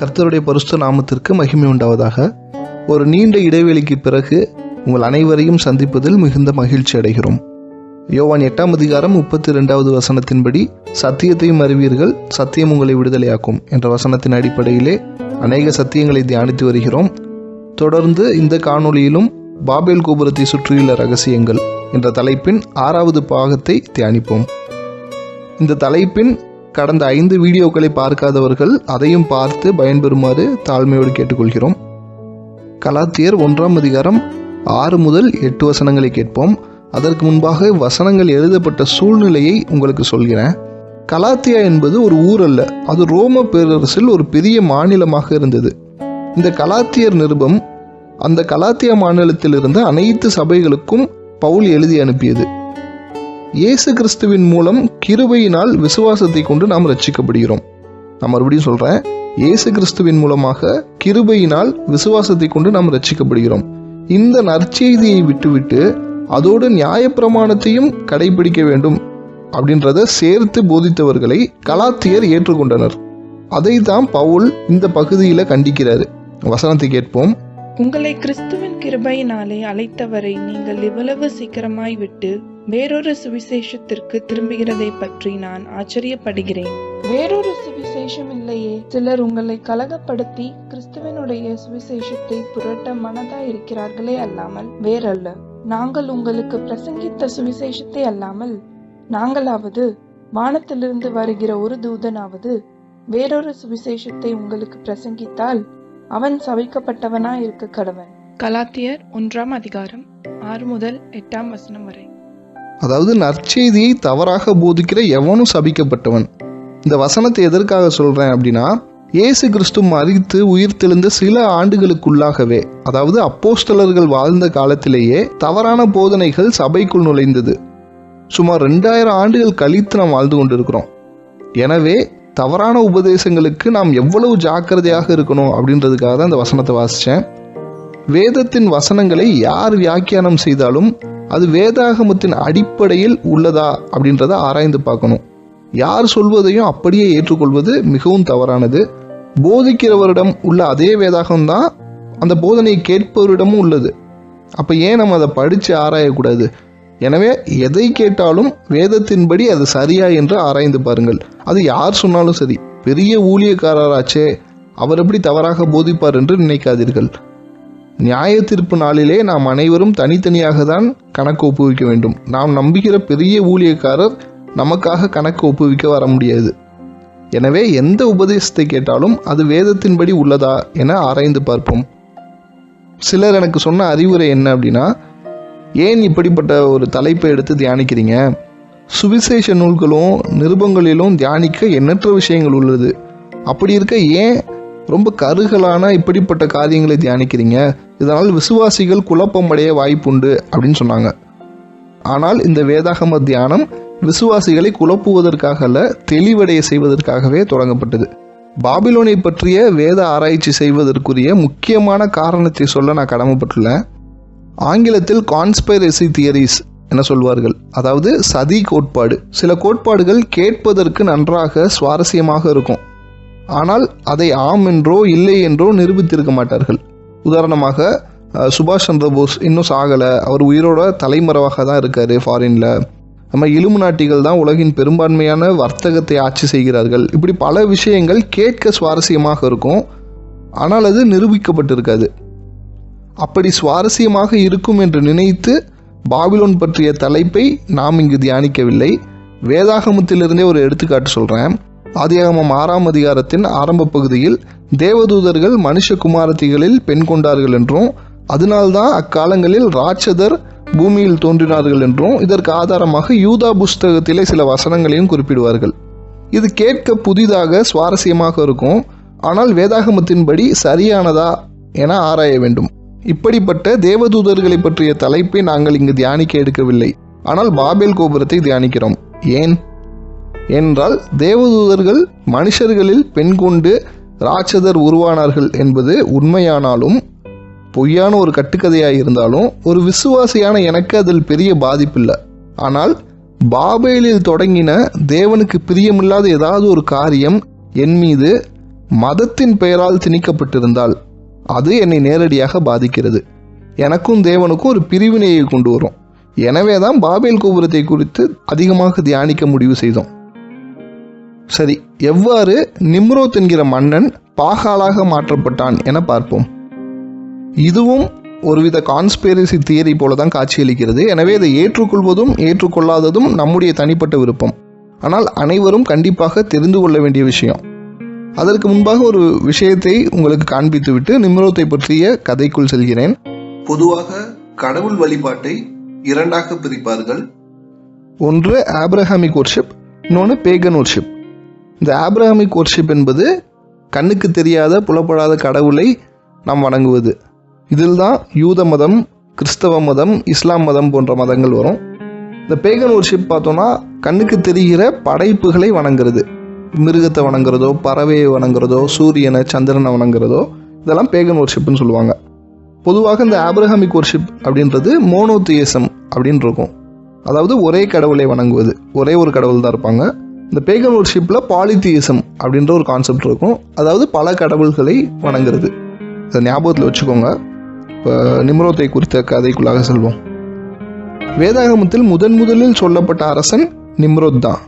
கர்த்தருடைய பரிசுத்த நாமத்திற்கு மகிமை உண்டாவதாக. ஒரு நீண்ட இடைவெளிக்கு பிறகு உங்கள் அனைவரையும் சந்திப்பதில் மிகுந்த மகிழ்ச்சி அடைகிறோம். யோவான் எட்டாம் அதிகாரம் முப்பத்தி ரெண்டாவது வசனத்தின்படி சத்தியத்தையும் அறிவீர்கள் சத்தியம் உங்களை விடுதலையாக்கும் என்ற வசனத்தின் அடிப்படையிலே அநேக சத்தியங்களை தியானித்து வருகிறோம். தொடர்ந்து இந்த காணொளியிலும் பாபேல் கோபுரத்தை சுற்றியுள்ள ரகசியங்கள் என்ற தலைப்பின் ஆறாவது பாகத்தை தியானிப்போம். இந்த தலைப்பின் கடந்த ஐந்து வீடியோக்களை பார்க்காதவர்கள் அதையும் பார்த்து பயன்பெறுமாறு தாழ்மையோடு கேட்டுக்கொள்கிறோம். கலாத்தியர் ஒன்றாம் அதிகாரம் ஆறு முதல் எட்டு வசனங்களை கேட்போம். அதற்கு முன்பாக வசனங்கள் எழுதப்பட்ட சூழ்நிலையை உங்களுக்கு சொல்கிறேன். கலாத்தியா என்பது ஒரு ஊர் அல்ல அது ரோம பேரரசில் ஒரு பெரிய மாநிலமாக இருந்தது. இந்த கலாத்தியர் நிருபம் அந்த கலாத்தியா மாநிலத்தில் இருந்த அனைத்து சபைகளுக்கும் பவுல் எழுதி அனுப்பியது. இயேசு கிறிஸ்துவின் மூலம் கிருபையினால் விசுவாசத்தை கொண்டு நாம் ரட்சிக்கப்படுகிறோம் நான் மறுபடியும் சொல்றேன் இயேசு கிறிஸ்துவின் மூலமாக கிருபையினால் விசுவாசத்தை கொண்டு நாம் ரட்சிக்கப்படுகிறோம் இந்த நற்செய்தியை விட்டுவிட்டு அதோடு நியாயப்பிரமாணத்தையும் கடைபிடிக்க வேண்டும் அப்படின்றத சேர்த்து போதித்தவர்களை கலாத்தியர் ஏற்றுக்கொண்டனர். அதை தான் பவுல் இந்த பகுதியில் கண்டிக்கிறாரு. வசனத்தை கேட்போம். உங்களை கிறிஸ்துவின் கிருபையினாலே அழைத்தவரை நீங்கள் இவ்வளவு சீக்கிரமாய் விட்டு வேறொரு சுவிசேஷத்திற்கு திரும்புகிறதை பற்றி நான் ஆச்சரியப்படுகிறேன். வேறொரு சுவிசேஷம் இல்லையே. சிலர் உங்களை கலகப்படுத்தி கிறிஸ்துவனுடைய சுவிசேஷத்தை புரட்ட மனதாய் இருக்கிறார்களே அல்லாமல் வேறல்ல. நாங்கள் உங்களுக்கு பிரசங்கித்த சுவிசேஷத்தை அல்லாமல் நாங்களாவது வானத்திலிருந்து வருகிற ஒரு தூதனாவது வேறொரு சுவிசேஷத்தை உங்களுக்கு பிரசங்கித்தால் அவன் சபிக்கப்பட்டவனா இருக்க கடவன். கலாத்தியர் ஒன்றாம் அதிகாரம் ஆறு முதல் எட்டாம் வசனம் வரை. அதாவது நற்செய்தியை தவறாக போதிக்கிற எவனும் சபிக்கப்பட்டவன். இந்த வசனத்தை எதற்காக சொல்றேன் அப்படின்னா இயேசு கிறிஸ்து மறித்து உயிர்த்தெழுந்த சில ஆண்டுகளுக்குள்ளாகவே அதாவது அப்போஸ்தலர்கள் வாழ்ந்த காலத்திலேயே தவறான போதனைகள் சபைக்குள் நுழைந்தது. சுமார் ரெண்டாயிரம் ஆண்டுகள் கழித்து நாம் வாழ்ந்து கொண்டிருக்கிறோம். எனவே தவறான உபதேசங்களுக்கு நாம் எவ்வளவு ஜாக்கிரதையாக இருக்கணும் அப்படின்றதுக்காக தான் இந்த வசனத்தை வாசித்தேன் வேதத்தின் வசனங்களை யார் வியாக்கியானம் செய்தாலும் அது வேதாகமத்தின் அடிப்படையில் உள்ளதா அப்படின்றத ஆராய்ந்து பார்க்கணும். யார் சொல்வதையும் அப்படியே ஏற்றுக்கொள்வது மிகவும் தவறானது. போதிக்கிறவரிடம் உள்ள அதே வேதாகம் தான் அந்த போதனையை கேட்பவரிடமும் உள்ளது. அப்போ ஏன் நம்ம அதை படித்து ஆராயக்கூடாது? எனவே எதை கேட்டாலும் வேதத்தின்படி அது சரியா என்று ஆராய்ந்து பாருங்கள். அது யார் சொன்னாலும் சரி பெரிய ஊழியக்காரராச்சே அவர் எப்படி தவறாக போதிப்பார் என்று நினைக்காதீர்கள். நியாய தீர்ப்பு நாளிலே நாம் அனைவரும் தனித்தனியாக தான் கணக்கு ஒப்புவிக்க வேண்டும். நாம் நம்புகிற பெரிய ஊழியக்காரர் நமக்காக கணக்கு ஒப்புவிக்க வர முடியாது. எனவே எந்த உபதேசத்தை கேட்டாலும் அது வேதத்தின்படி உள்ளதா என ஆராய்ந்து பார்ப்போம். சிலர் எனக்கு சொன்ன அறிவுரை என்ன அப்படின்னா ஏன் இப்படிப்பட்ட ஒரு தலைப்பை எடுத்து தியானிக்கிறீங்க? சுவிசேஷ நூல்களும் நிருபங்களிலும் தியானிக்க எண்ணற்ற விஷயங்கள் உள்ளது. அப்படி இருக்க ஏன் ரொம்ப கருகலான இப்படிப்பட்ட காரியங்களை தியானிக்கிறீங்க. இதனால் விசுவாசிகள் குழப்பமடைய வாய்ப்புண்டு அப்படின்னு சொன்னாங்க. ஆனால் இந்த வேதாகம தியானம் விசுவாசிகளை குழப்புவதற்காக அல்ல தெளிவடைய செய்வதற்காகவே தொடங்கப்பட்டது. பாபிலோனை பற்றிய வேத ஆராய்ச்சி செய்வதற்குரிய முக்கியமான காரணத்தை சொல்ல நான் கடமைப்பட்டுள்ளேன். ஆங்கிலத்தில் கான்ஸ்பைரசி தியரிஸ் என சொல்வார்கள். அதாவது சதி கோட்பாடு. சில கோட்பாடுகள் கேட்பதற்கு நன்றாக சுவாரஸ்யமாக இருக்கும். ஆனால் அதை ஆம் என்றோ இல்லை என்றோ நிரூபித்திருக்க மாட்டார்கள். உதாரணமாக சுபாஷ் சந்திர போஸ் இன்னும் சாகலை. அவர் உயிரோட தலைமறைவாக தான் இருக்காரு ஃபாரின்ல நம்ம இலும்பு நாட்டிகள் தான் உலகின் பெரும்பான்மையான வர்த்தகத்தை ஆட்சி செய்கிறார்கள். இப்படி பல விஷயங்கள் கேட்க சுவாரஸ்யமாக இருக்கும். ஆனால் அது நிரூபிக்கப்பட்டிருக்காது. அப்படி சுவாரஸ்யமாக இருக்கும் என்று நினைத்து பாபிலோன் பற்றிய தலைப்பை நாம் இங்கு தியானிக்கவில்லை. வேதாகமத்திலிருந்தே ஒரு எடுத்துக்காட்டு சொல்கிறேன் ஆதியாகமம் ஆறாம் அதிகாரத்தின் ஆரம்ப பகுதியில் தேவதூதர்கள் மனுஷகுமாரத்திகளில் பெண் கொண்டார்கள் என்றும் அதனால்தான் அக்காலங்களில் ராட்சதர் பூமியில் தோன்றினார்கள் என்றும் இதற்கு ஆதாரமாக யூதா புஸ்தகத்திலே சில வசனங்களையும் குறிப்பிடுவார்கள். இது கேட்க புதிதாக சுவாரஸ்யமாக இருக்கும். ஆனால் வேதாகமத்தின்படி சரியானதா என ஆராய வேண்டும். இப்படிப்பட்ட தேவதூதர்களை பற்றிய தலைப்பை நாங்கள் இங்கு தியானிக்க எடுக்கவில்லை. ஆனால் பாபேல் கோபுரத்தை தியானிக்கிறோம். ஏன்? என்றால் தேவதூதர்கள் மனுஷர்களில் பெண் கொண்டு ராட்சதர் உருவானார்கள் என்பது உண்மையானாலும் பொய்யான ஒரு கட்டுக்கதையாக இருந்தாலும் ஒரு விசுவாசியான எனக்கு அதில் பெரிய பாதிப்பில்லை. ஆனால் பாபேலில் தொடங்கின தேவனுக்கு பிரியமில்லாத ஏதாவது ஒரு காரியம் என் மீது மதத்தின் பெயரால் திணிக்கப்பட்டிருந்தால் அது என்னை நேரடியாக பாதிக்கிறது. எனக்கும் தேவனுக்கும் ஒரு பிரிவினையை கொண்டு வரும். எனவே தான் பாபேல் கோபுரத்தை குறித்து அதிகமாக தியானிக்க முடிவு செய்தோம். சரி எவ்வாறு நிம்ரோத் என்கிற மன்னன் பாகாலாக மாற்றப்பட்டான் என பார்ப்போம். இதுவும் ஒருவித கான்ஸ்பேரசி தியரி போல தான் காட்சியளிக்கிறது. எனவே இதை ஏற்றுக்கொள்வதும் ஏற்றுக்கொள்ளாததும் நம்முடைய தனிப்பட்ட விருப்பம். ஆனால் அனைவரும் கண்டிப்பாக தெரிந்து கொள்ள வேண்டிய விஷயம். அதற்கு முன்பாக ஒரு விஷயத்தை உங்களுக்கு காண்பித்துவிட்டு நிம்ரோத்தை பற்றிய கதைக்குள் செல்கிறேன். பொதுவாக கடவுள் வழிபாட்டை இரண்டாக பிரிப்பார்கள். ஒன்று ஆப்ரஹாமிக் ஒர்ஷிப் இன்னொன்று பேகன் ஒர்ஷிப் இந்த ஆப்ரஹாமிக் ஒர்ஷிப் என்பது கண்ணுக்கு தெரியாத புலப்படாத கடவுளை நாம் வணங்குவது. இதில் தான் யூத மதம் கிறிஸ்தவ மதம் இஸ்லாம் மதம் போன்ற மதங்கள் வரும். இந்த பேகன் ஒர்ஷிப் பார்த்தோன்னா கண்ணுக்கு தெரிகிற படைப்புகளை வணங்குறது. மிருகத்தை வணங்குறதோ பறவையை வணங்குறதோ சூரியனை சந்திரனை வணங்குறதோ இதெல்லாம் பேகன் ஒர்ஷிப்னு சொல்லுவாங்க. பொதுவாக இந்த ஆப்ரஹாமிக் ஒர்ஷிப் அப்படின்றது மோனோத்தியசம் அப்படின்னு இருக்கும். அதாவது ஒரே கடவுளை வணங்குவது. ஒரே ஒரு கடவுள் தான் இருப்பாங்க. இந்த பேகன் ஒர்ஷிப்பில் பாலித்தியசம் அப்படின்ற ஒரு கான்செப்ட் இருக்கும். அதாவது பல கடவுள்களை வணங்குறது. இதை ஞாபகத்தில் வச்சுக்கோங்க. இப்போ நிம்ரோத்தை குறித்த கதைக்குள்ளாக செல்வோம். வேதாகமத்தில் முதன் முதலில் சொல்லப்பட்ட அரசன் நிம்ரோத் தான்.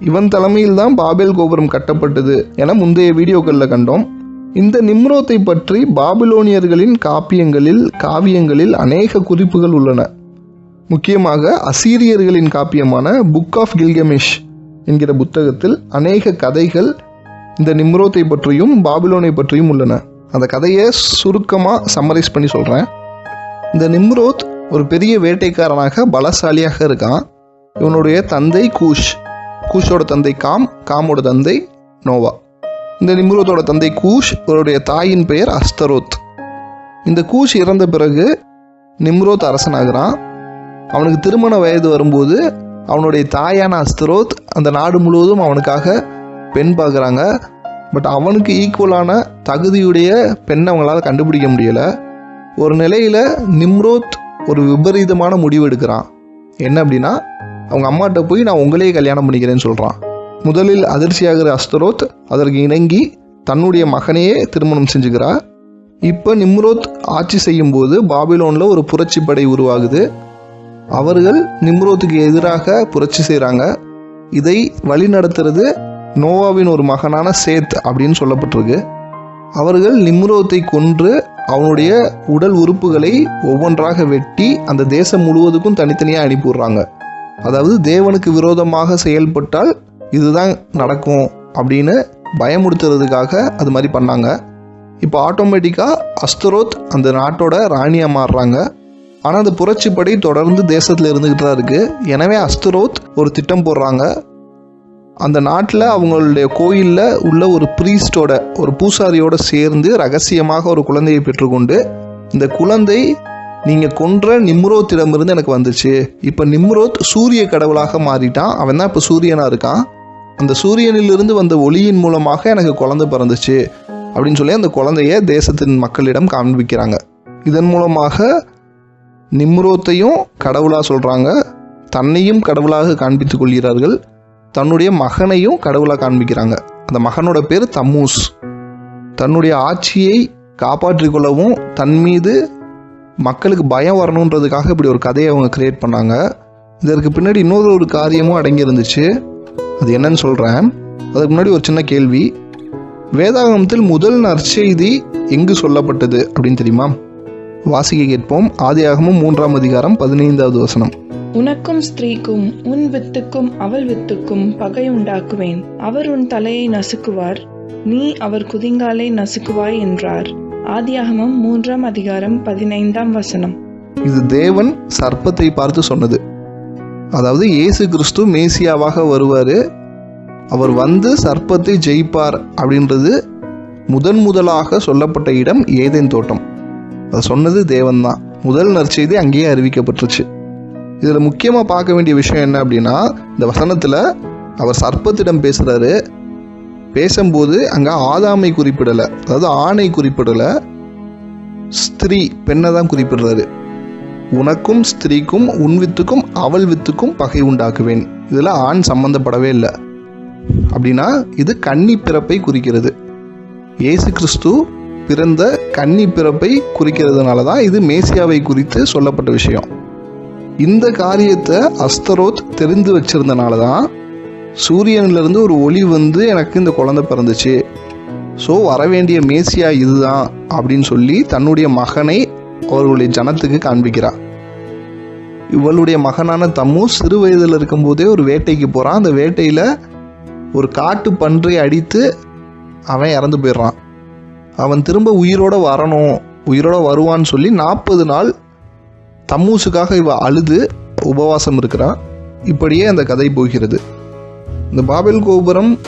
இவன் தலைமையில் தான் பாபேல் கோபுரம் கட்டப்பட்டது என முந்தைய வீடியோக்களில் கண்டோம். இந்த நிம்ரோத்தை பற்றி பாபிலோனியர்களின் காப்பியங்களில் காவியங்களில் அநேக குறிப்புகள் உள்ளன. முக்கியமாக அசீரியர்களின் காப்பியமான புக் ஆஃப் கில்கமிஷ் என்கிற புத்தகத்தில் அநேக கதைகள் இந்த நிம்ரோத்தை பற்றியும் பாபிலோனை பற்றியும் உள்ளன. அந்த கதையை சுருக்கமாக சம்மரைஸ் பண்ணி சொல்கிறேன் இந்த நிம்ரோத் ஒரு பெரிய வேட்டைக்காரனாக பலசாலியாக இருக்கான். இவனுடைய தந்தை கூஷ். கூஷோட தந்தை காம் காமோட தந்தை நோவா. இந்த நிம்ரோத்தோட தந்தை கூஷ் இவருடைய தாயின் பெயர் அஸ்தரோத். இந்த கூஷ் இறந்த பிறகு நிம்ரோத் அரசனாகிறான். அவனுக்கு திருமண வயது வரும்போது அவனுடைய தாயான அஸ்தரோத் அந்த நாடு முழுவதும் அவனுக்காக பெண் பார்க்குறாங்க. பட் அவனுக்கு ஈக்குவலான தகுதியுடைய பெண்ணை அவங்களால கண்டுபிடிக்க முடியலை. ஒரு நிலையில் நிம்ரோத் ஒரு விபரீதமான முடிவு எடுக்கிறான். என்ன அப்படின்னா அவங்க அம்மாட்ட போய் நான் உங்களையே கல்யாணம் பண்ணிக்கிறேன்னு சொல்கிறான் முதலில் அதிர்ச்சியாகிற அஸ்தரோத் அதற்கு இணங்கி தன்னுடைய மகனையே திருமணம் செஞ்சுக்கிறா. இப்போ நிம்ரோத் ஆட்சி செய்யும்போது பாபிலோனில் ஒரு புரட்சி படை உருவாகுது. அவர்கள் நிம்ரோத்துக்கு எதிராக புரட்சி செய்கிறாங்க இதை வழி நடத்துறது நோவாவின் ஒரு மகனான சேத் அப்படின்னு சொல்லப்பட்டிருக்கு. அவர்கள் நிம்ரோத்தை கொன்று அவனுடைய உடல் உறுப்புகளை ஒவ்வொன்றாக வெட்டி அந்த தேசம் முழுவதுக்கும் தனித்தனியாக அனுப்பிவிடுறாங்க. அதாவது தேவனுக்கு விரோதமாக செயல்பட்டால் இதுதான் நடக்கும் அப்படின்னு பயமுறுத்துறதுக்காக அது மாதிரி பண்ணாங்க. இப்போ ஆட்டோமேட்டிக்காக அஸ்தரோத் அந்த நாட்டோட ராணியாக மாறுறாங்க. ஆனால் அந்த புரட்சிப்படை தொடர்ந்து தேசத்தில் இருந்துக்கிட்டு தான் இருக்குது எனவே அஸ்தரோத் ஒரு திட்டம் போடுறாங்க. அந்த நாட்டில் அவங்களுடைய கோயிலில் உள்ள ஒரு ப்ரீஸ்டோட ஒரு பூசாரியோட சேர்ந்து ரகசியமாக ஒரு குழந்தையை பெற்றுக்கொண்டு இந்த குழந்தை நீங்கள் கொன்ற நிம்ரோத்திடமிருந்து எனக்கு வந்துச்சு. இப்போ நிம்ரோத் சூரிய கடவுளாக மாறிட்டான். அவன் தான் இப்போ சூரியனாக இருக்கான். அந்த சூரியனிலிருந்து வந்த ஒளியின் மூலமாக எனக்கு குழந்தை பிறந்துச்சு. அப்படின்னு சொல்லி அந்த குழந்தைய தேசத்தின் மக்களிடம் காண்பிக்கிறாங்க. இதன் மூலமாக நிம்ரோத்தையும் கடவுளாக சொல்கிறாங்க தன்னையும் கடவுளாக காண்பித்து கொள்கிறார்கள். தன்னுடைய மகனையும் கடவுளாக காண்பிக்கிறாங்க. அந்த மகனோட பேர் தம்மூஸ். தன்னுடைய ஆட்சியை காப்பாற்றி கொள்ளவும் தன் மீது மக்களுக்கு பயம் வரணுன்றதுக்காக இப்படி ஒரு கதையை அவங்க கிரியேட் பண்ணாங்க. இதற்கு பின்னாடி இன்னொரு ஒரு காரியமும் அடங்கியிருந்துச்சு. அது என்னன்னு சொல்கிறேன் அதுக்கு முன்னாடி ஒரு சின்ன கேள்வி. வேதாகமத்தில் முதல் நற்செய்தி எங்கு சொல்லப்பட்டது அப்படின்னு தெரியுமா? வாசிக்க கேட்போம். ஆதியாகமும் மூன்றாம் அதிகாரம் பதினைந்தாவது வசனம். உனக்கும் ஸ்திரீக்கும் உன் வித்துக்கும் அவள் வித்துக்கும் பகை உண்டாக்குவேன். அவர் உன் தலையை நசுக்குவார். நீ அவர் குதிங்காலை நசுக்குவாய் என்றார். ஆதியாகமம் மூன்றாம் அதிகாரம் பதினைந்தாம் வசனம். இது தேவன் சர்ப்பத்தை பார்த்து சொன்னது. அதாவது இயேசு கிறிஸ்து மேசியாவாக வருவார். அவர் வந்து சர்ப்பத்தை ஜெயிப்பார் அப்படின்றது முதன் முதலாக சொல்லப்பட்ட இடம் ஏதேன் தோட்டம். அதை சொன்னது தேவன் தான் முதல் நற்செய்தி அங்கேயே அறிவிக்கப்பட்டுருச்சு. இதில் முக்கியமாக பார்க்க வேண்டிய விஷயம் என்ன அப்படின்னா இந்த வசனத்தில் அவர் சர்ப்பத்திடம் பேசுகிறாரு பேசும்போது அங்கே ஆதாமை குறிப்பிடலை. அதாவது ஆணை குறிப்பிடலை. ஸ்திரீ பெண்ணை தான் குறிப்பிடுறாரு. உனக்கும் ஸ்திரீக்கும் உன் வித்துக்கும் அவள் வித்துக்கும் பகை உண்டாக்குவேன். இதில் ஆண் சம்பந்தப்படவே இல்லை. அப்படின்னா இது கன்னி பிறப்பை குறிக்கிறது. இயேசு கிறிஸ்து பிறந்த கன்னி பிறப்பை குறிக்கிறதுனால தான் இது மேசியாவை குறித்து சொல்லப்பட்ட விஷயம். இந்த காரியத்தை அஸ்தரோத் தெரிந்து வச்சிருந்தனால தான் சூரியன்லேருந்து ஒரு ஒளி வந்து எனக்கு இந்த குழந்தை பிறந்துச்சு. ஸோ வரவேண்டிய மேசியா இதுதான் அப்படின்னு சொல்லி தன்னுடைய மகனை அவர்களுடைய ஜனத்துக்கு காண்பிக்கிறார். இவளுடைய மகனான தம்மு சிறு வயதில் இருக்கும்போதே ஒரு வேட்டைக்கு போகிறான் அந்த வேட்டையில் ஒரு காட்டு பன்றை அடித்து அவன் இறந்து போயிடுறான். அவன் திரும்ப உயிரோட வரணும் உயிரோட வருவான்னு சொல்லி நாற்பது நாள் தம்மூசுக்காக இவ அழுது உபவாசம் இருக்கிறான் இப்படியே அந்த கதை போகிறது. இந்த பாபெல் கோபுரம்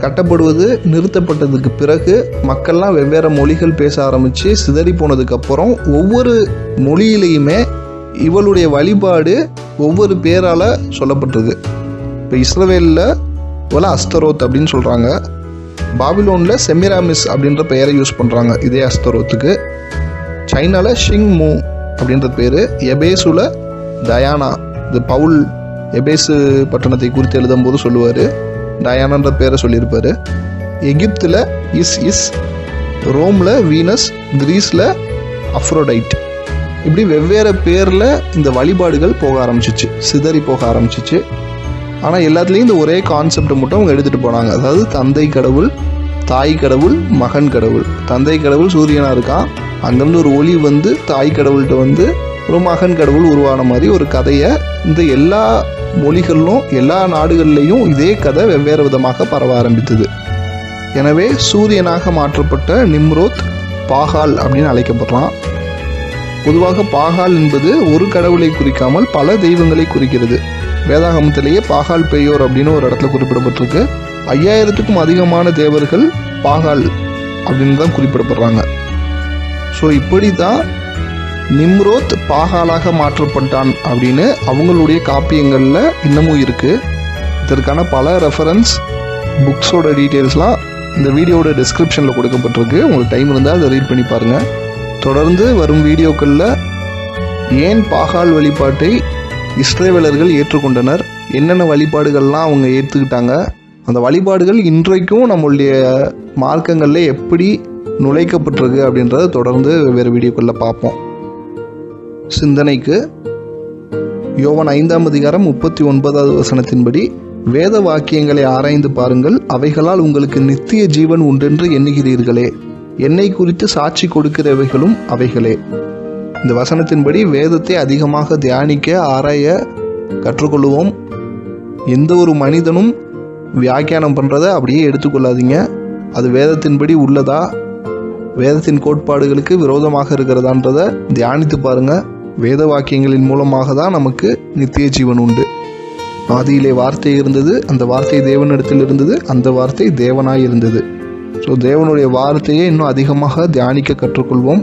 கட்டப்படுவது நிறுத்தப்பட்டதுக்கு பிறகு மக்கள்லாம் வெவ்வேறு மொழிகள் பேச ஆரம்பித்து சிதறி போனதுக்கப்புறம் ஒவ்வொரு மொழியிலையுமே இவளுடைய வழிபாடு ஒவ்வொரு பேரால் சொல்லப்பட்டிருக்கு இப்போ இஸ்ரவேலில் இவளை அஸ்தரோத் அப்படின்னு சொல்கிறாங்க பாபிலோனில் செமிராமிஸ் அப்படின்ற பெயரை யூஸ் பண்ணுறாங்க இதே அஸ்தரோத்துக்கு. சைனாவில் ஷிங் மூ அப்படின்ற பேர் எபேசுல டயானா. இது பவுல் எபேசு பட்டணத்தை குறித்து எழுதும்போது சொல்லுவார். டயானான்ற பேரை சொல்லியிருப்பார். எகிப்தில் இஸ் இஸ் ரோமில் வீனஸ் கிரீஸில் அஃப்ரோடைட். இப்படி வெவ்வேறு பேரில் இந்த வழிபாடுகள் போக ஆரம்பிச்சிச்சு சிதறி போக ஆரம்பிச்சிச்சு. ஆனால் எல்லாத்துலேயும் இந்த ஒரே கான்செப்டை மட்டும் அவங்க எடுத்துகிட்டு போனாங்க. அதாவது தந்தை கடவுள் தாய் கடவுள் மகன் கடவுள். தந்தை கடவுள் சூரியனாக இருக்கான். அங்கேருந்து ஒரு ஒளி வந்து தாய் கடவுள்கிட்ட வந்து ஒரு மகன் கடவுள் உருவான மாதிரி ஒரு கதையை இந்த எல்லா மொழிகளிலும் எல்லா நாடுகள்லேயும் இதே கதை வெவ்வேறு விதமாக பரவ ஆரம்பித்தது. எனவே சூரியனாக மாற்றப்பட்ட நிம்ரோத் பாகால் அப்படின்னு அழைக்கப்படுறான் பொதுவாக பாகால் என்பது ஒரு கடவுளை குறிக்காமல் பல தெய்வங்களை குறிக்கிறது. வேதாகமத்திலேயே பாகால் பெரியோர் அப்படின்னு ஒரு இடத்துல குறிப்பிடப்பட்டிருக்கு. ஐயாயிரத்துக்கும் அதிகமான தேவர்கள் பாகால் அப்படின்னு தான் குறிப்பிடப்படுறாங்க. ஸோ இப்படி தான் நிம்ரோத் பாகாலாக மாற்றப்பட்டான் அப்படின்னு அவங்களுடைய காப்பியங்களில் இன்னமும் இருக்குது இதற்கான பல ரெஃபரன்ஸ் புக்ஸோட டீட்டெயில்ஸ்லாம் இந்த வீடியோட டிஸ்கிரிப்ஷனில் கொடுக்கப்பட்டிருக்கு. உங்களுக்கு டைம் இருந்தால் அதை ரீட் பண்ணி பாருங்கள் தொடர்ந்து வரும் வீடியோக்களில் ஏன் பாகால் வழிபாட்டை இஸ்ரேவேலர்கள் ஏற்றுக்கொண்டனர். என்னென்ன வழிபாடுகள்லாம் அவங்க ஏற்றுக்கிட்டாங்க? அந்த வழிபாடுகள் இன்றைக்கும் நம்மளுடைய மார்க்கங்களில் எப்படி நுழைக்கப்பட்டிருக்கு அப்படின்றத தொடர்ந்து வெவ்வேறு வீடியோக்களில் பார்ப்போம். சிந்தனைக்கு யோவன் ஐந்தாம் அதிகாரம் முப்பத்தி ஒன்பதாவது வசனத்தின்படி வேத வாக்கியங்களை ஆராய்ந்து பாருங்கள். அவைகளால் உங்களுக்கு நித்திய ஜீவன் உண்டென்று எண்ணுகிறீர்களே. என்னை குறித்து சாட்சி கொடுக்கிறவைகளும் அவைகளே. இந்த வசனத்தின்படி வேதத்தை அதிகமாக தியானிக்க ஆராய கற்றுக்கொள்வோம் எந்த ஒரு மனிதனும் வியாக்கியானம் பண்ணுறதை அப்படியே எடுத்துக்கொள்ளாதீங்க. அது வேதத்தின்படி உள்ளதா? வேதத்தின் கோட்பாடுகளுக்கு விரோதமாக இருக்கிறதான்றதை தியானித்து பாருங்கள் வேத வாக்கியங்களின் மூலமாக தான் நமக்கு நித்திய ஜீவன் உண்டு. ஆதியிலே வார்த்தை இருந்தது அந்த வார்த்தை தேவனிடத்தில் இருந்தது அந்த வார்த்தை தேவனாய் இருந்தது. ஸோ தேவனுடைய வார்த்தையை இன்னும் அதிகமாக தியானிக்க கற்றுக்கொள்வோம்.